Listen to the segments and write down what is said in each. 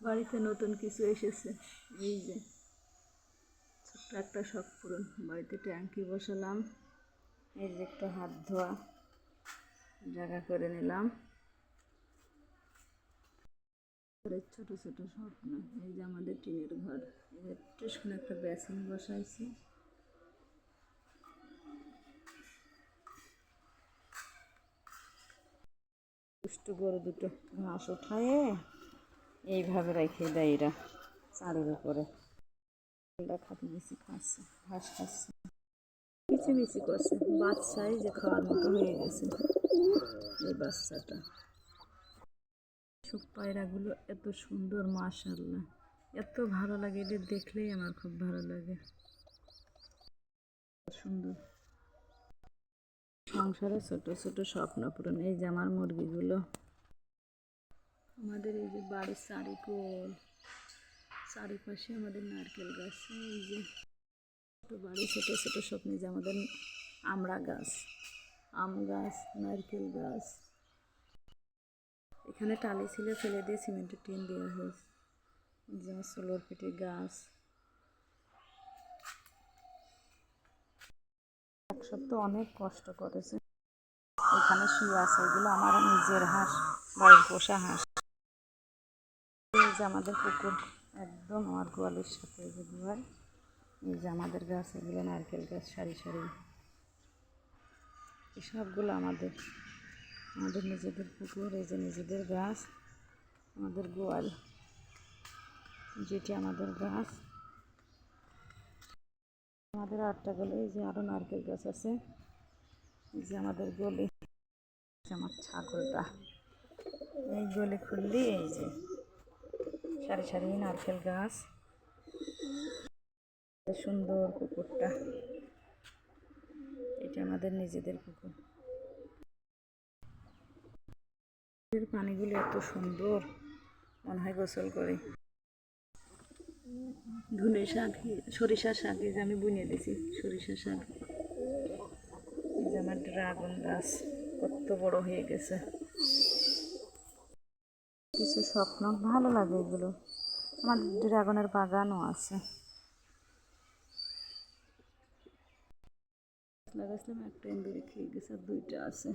বাড়িতে নতুন কিছু এসেছে। এই যে, ছোট্ট একটা শখ পূরণ। বাড়িতে ট্যাঙ্কি বসালাম, এই যে একটা হাত ধোয়া জায়গা করে নিলাম। ছোট ছোট স্বপ্ন, এই যে আমাদের টিনের ঘর। টুসকুন একটা বেসিন বসাইছি। দুষ্টু গরু দুটো ঘাস উঠায় এইভাবে রেখে দেয় এরা চালের উপরে। খাতে বেশি খাচ্ছে, ঘাস খাচ্ছে। মিচি মিচি করছে বাচ্চাই যে খাওয়ার মতো হয়ে গেছে। এই বাচ্চাটা। পায়রাগুলো এত সুন্দর মাশাল্লাহ এত ভালো লাগে, এদের দেখলেই আমার খুব ভালো লাগে। সুন্দর। সংসারে ছোট ছোট স্বপ্ন পূরণ, এই যে আমার মুরগিগুলো। আমাদের এই যে বাড়ির চারিকোল চারিপাশে আমাদের নারকেল গাছ, এই যে বাড়ি, ছোটো ছোটো স্বপ্নে যে আমাদের আমড়া গাছ, আম গাছ, নারকেল গাছ। এখানে টালি ছিল ফেলে দিয়ে সিমেন্টের টিন দেওয়া হয়েছে এই যে আমার সোলার পেটের গাছ। এক সপ্তাহ অনেক কষ্ট করেছে। এখানে শুয়ে আছে, এগুলো আমার নিজের হাঁস, বাড়ির পোষা হাঁস। যে আমাদের পুকুর একদম আমার গোয়ালের সাথে যে গোয়াল এই যে আমাদের গাছ, এগুলো নারকেল গাছ, সারি সারি। এসবগুলো আমাদের আমাদের নিজেদের পুকুর, এই যে নিজেদের গাছ, আমাদের গোয়াল, যেটি আমাদের গাছ। আমাদের আটটা গলে এই যে আরও নারকেল গাছ আছে। এই যে আমাদের গলি আমার ছাগলটা। এই গলি খুললি, এই যে সারি সারি নারকেল গাছ। সুন্দর পুকুরটা। এটা আমাদের নিজেদের এর পানিগুলো এত সুন্দর, মনে হয় গোসল করে। ধনে শাক সরিষা শাক, এই যে আমি বুনিয়ে দিয়েছি সরিষা শাক। এই যে আমার ড্রাগন গাছ, কত বড় হয়ে গেছে। কিছু স্বপ্ন ভালো লাগে এগুলো। আমার ড্রাগনের বাগানও আছে। লাগাইছিলাম একটা এন্দুরি খেয়ে গেছে আর দুইটা আছে।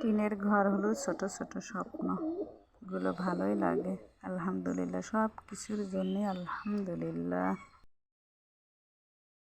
টিনের ঘর হলো ছোট ছোট স্বপ্ন। এগুলো ভালোই লাগে। আলহামদুলিল্লাহ সব কিছুর জন্যে আলহামদুলিল্লাহ।